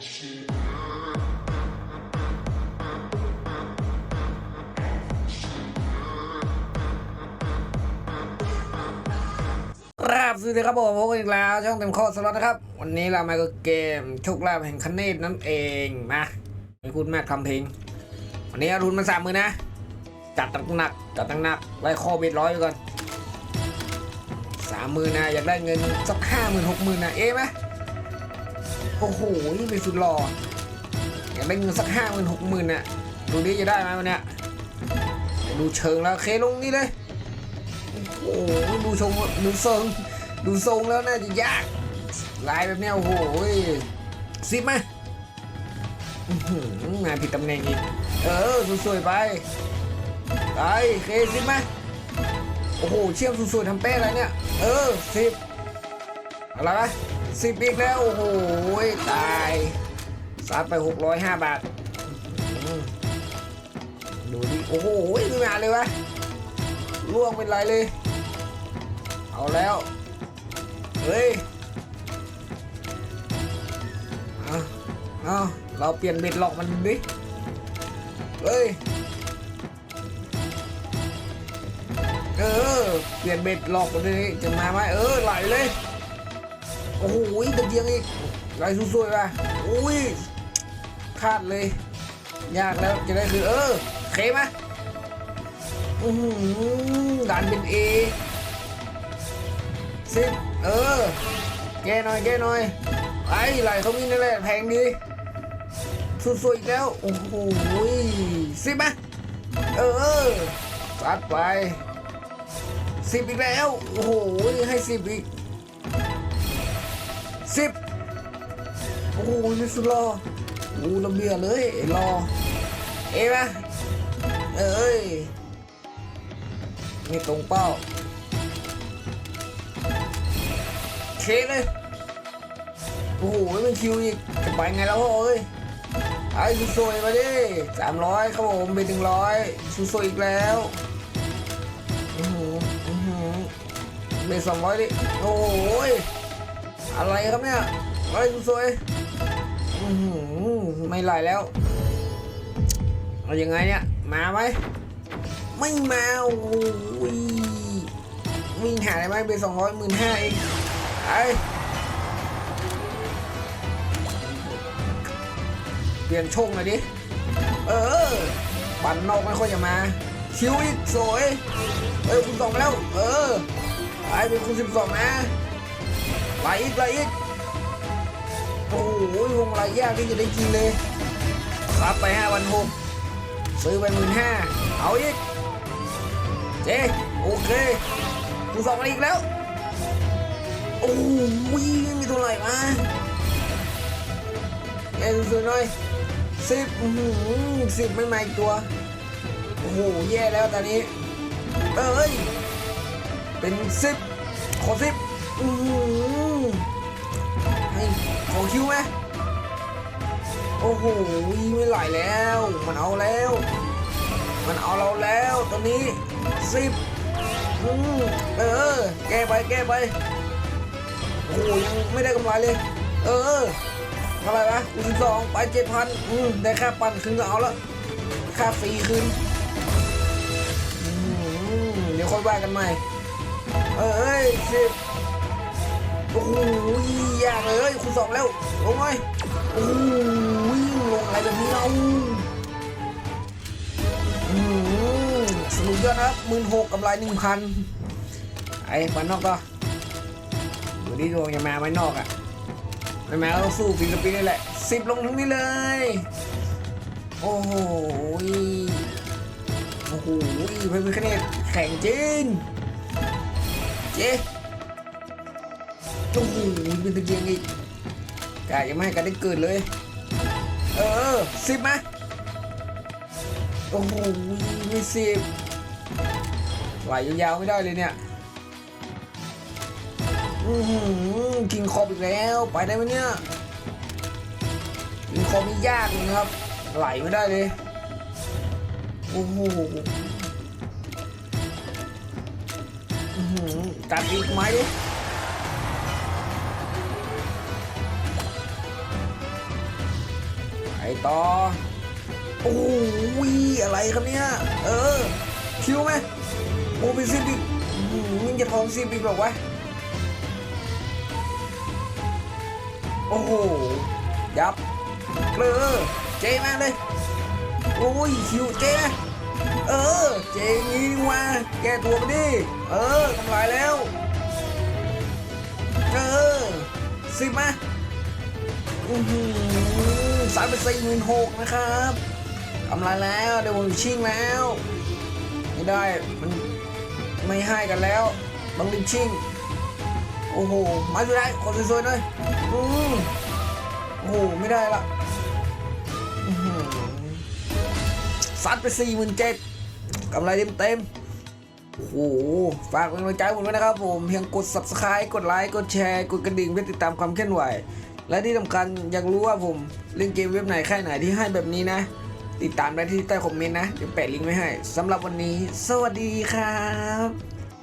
ครับสวัสดีครับผมพบกันอีกแล้ว ช่องเต็มข้อสล็อตนะครับ วันนี้เรามากับเกมโชคลาภแห่งคันเนตนั่นเองมาไม่คุณแม่คำเพลง วันนี้เอาทุนมาสามมือนะ จัดตั้งหนักจัดตั้งหนักไล่คอเบ็ดร้อยไปก่อนสามมือนะอยากได้เงินสักห้าหมื่นหกหมื่นนะเอ๊ะไหม โอ้โหนี่เป็นสุดหล่ออยากได้เงินสักห้าหมื่นหกหมื่นน่ะดูดิจะได้ไหมวันเนี้ยดูเชิงแล้วเคลงนี่เลย โอ้โหดูชงดูทรงดูทรงแล้วน่าจะยากลายแบบเนี้ยโอ้โหซิปมาอื้อหืองานผิดตำแหน่งอีก เออสวยๆไปไปเคซิปมาโอ้โหเชื่อมสวยๆทำเป้อะไรเนี่ย เออสิบอะไรวะ สิบอีกแล้ว โอ้โห ตายซัดไปหกร้อยห้าบาท ดูดิ โอ้โหไม่มาเลยวะล่วงเป็นไรเลย เอาแล้ว เฮ้ย เอาเอาเราเปลี่ยนเบ็ดหลอกมันดิ เฮ้ย เออ เปลี่ยนเบ็ดหลอกมันดิจะมาไหมเออไหลเลย โอ้โหตะเกียงอีกไหลสวยๆว่ะอุ้ยคาดเลย ยากแล้วจะได้คือเออเคไหมอือหือดันเป็นเอสิเออ แกหน่อยแกหน่อยไอ้ไหลเขามีนั่นแหละแพงดีสุดๆอีกแล้ว โอ้โหสิบไหมเออซัดไปสิบอีกแล้ว โอ้โหให้สิบอีก โอ้โหสุดรออูระเบียเลยรอ เอ๋ไหมเอ้ยไม่ตรงเป้าเชเลยโอ้โหมันคิวอีกจะไปไงแล้วพ่อเอ้ยไอ้ซูโซยมาดิสามร้อยครับผมเป็นหนึ่งร้อยซูโซยอีกแล้วอือหืออือหือเป็นสองร้อยดิโอ้โหอะไรครับเนี่ยไอ้ซูโซย ไม่ไหลแล้ว เอายังไงเนี่ย มาไหมไม่มาโอ้ยวิ่งหาได้ไหมเป็นสองร้อยหมื่นห้าเองไอเปลี่ยนช่องหน่อยดิ เออปั่นนอกไม่ค่อยจะมา คิวอีกสวย เออคุณสองแล้ว เออไอเป็นคุณสิบสองนะไหลอีกไหลอีก หวงไหลยากที่จะได้กินเลยรับไปห้าวันหกซื้อไปหมื่นห้าเอาอีกเจ๊โอเคกูสองอีกแล้ว โอ้ยมีตัวไหนมาเอ็นสวยหน่อยสิบสิบไม่มาอีกตัว โอ้โหแย่แล้วตอนนี้ เอ้ย เป็นสิบขอสิบอือให้ขอคิวไหม โอ้โหไม่ไหลแล้ว มันเอาแล้ว มันเอาเราแล้วตอนนี้สิบเออ แก้ไปแก้ไปโอ้ยังไม่ได้กำไรเลย เออเท่าไร่วะคูสิบสองไปเจ็ดพันอืมได้ค่าปั่นคืนก็เอาละค่าฟรีคืนอืมเดี๋ยวค่อยว่ากันใหม่ เออเอ้ยสิบ โอ้โหยากเลยคูณสองแล้วลงไหมโอ้โหลงอะไรแบบนี้เอาอืมสนุกเยอะนะครับหมื่นหกกำไรหนึ่งพันไอ้ปันนอกก็ดูดิดวงอย่ามาไว้นอกอะไม่มาต้องสู้ฟิลิปปินส์นี่แหละสิบลงทั้งนี้เลย โอ้โหโอ้โหเพื่อนคะแนนแข่งจริงเจ๊ โอ้โหเป็นตะเกียงอีกกายยังไม่กันได้เกิดเลย เออสิบไหมโอ้โหไม่สิบไหลยาวๆไม่ได้เลยเนี่ยอือหือกิงคอบอีกแล้ว ไปได้ไหมเนี่ยกิงคอบนี่ยากเลยนะครับ ไหลไม่ได้เลยโอ้โหอือหือตัดอีกไหมดิ ต่อ โอ้ยอะไรครับเนี่ย เออ คิวไหมโอ้เป็นสิบอีกอื้อหือยังจะทองสิบอีกหรอวะ โอ้โห ยับเกลือเจ๊มาเลย โอ้ยคิวเจมาเออ เจ๊งี้ว่าแกตัวไปดิ เออกำไรแล้ว เออสิบมาอือหือ สามเป็นสี่หมื่นหกนะครับกำไรแล้วเดี๋ยวผมชิงแล้วไม่ได้มันไม่ให้กันแล้วบังลิมชิงโอ้โหมาสุดท้ายขอสวยๆหน่อยอืมโอ้โหไม่ได้ละอื้อหือซัดไปสี่หมื่นเจ็ดกำไรเต็มๆโอ้โห ฝากเป็นกำลังใจผมด้วยนะครับผม เพียงกด subscribe กดไลค์ กดแชร์ กดกระดิ่งเพื่อติดตามความเคลื่อนไหว และที่สำคัญอยากรู้ว่าผมเล่นเกมเว็บไหนค่ายไหนที่ให้แบบนี้นะ ติดตามได้ที่ใต้คอมเมนต์นะ เดี๋ยวแปะลิงก์ไว้ให้สำหรับวันนี้ สวัสดีครับ